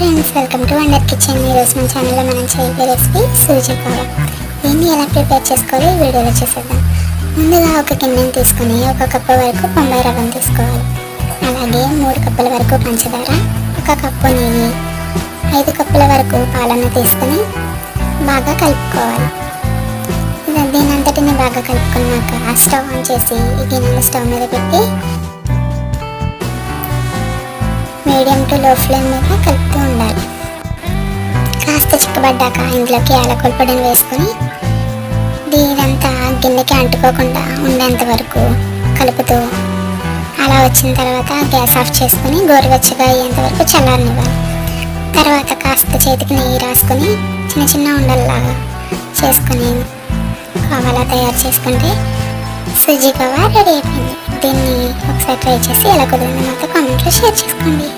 Friends welcome to wonder kitchen. ఈరోజు మన ఛానల్లో మనం చేయబోయే రెసిపీ సూజీ కవా దీన్ని ఎలా ప్రిపేర్ చేసుకోవాలో ఈ వీడియోలో చేసేద్దాం. ముందుగా ఒక గిన్నెని తీసుకొని ఒక కప్పు వరకు బొంబాయి రవ్వను తీసుకోవాలి. అలాగే మూడు కప్పుల వరకు పంచదార ఒక కప్పు నెయ్యి ఐదు కప్పుల వరకు పాలను తీసుకొని బాగా కలుపుకోవాలి. ఇలా దీని అంతటిని బాగా కలుపుకున్నాక స్టవ్ ఆన్ చేసి ఈ గిన్నెను స్టవ్ మీద పెట్టి మీడియం టు లో ఫ్లేమ్ మీద కలుపుతూ ఉండాలి. కాస్త చిక్కబడ్డాక ఇందులోకి యాలకుల పొడిని వేసుకొని దీనంతా గిన్నెకి అంటుకోకుండా ఉండేంత వరకు కలుపుతూ అలా వచ్చిన తర్వాత గ్యాస్ ఆఫ్ చేసుకొని గోరువెచ్చగా అయ్యేంత వరకు చల్లారనివ్వాలి. తర్వాత కాస్త చేతికి నెయ్యి రాసుకొని చిన్న చిన్న ఉండల్లాగా చేసుకొని కావాలా తయారు చేసుకుంటే సుజీ కవా రెడీ అయిపోయింది దీన్ని ఒకసారి ట్రై చేసి ఎలా కుదిరిందో మాతో కామెంట్లో షేర్ చేసుకోండి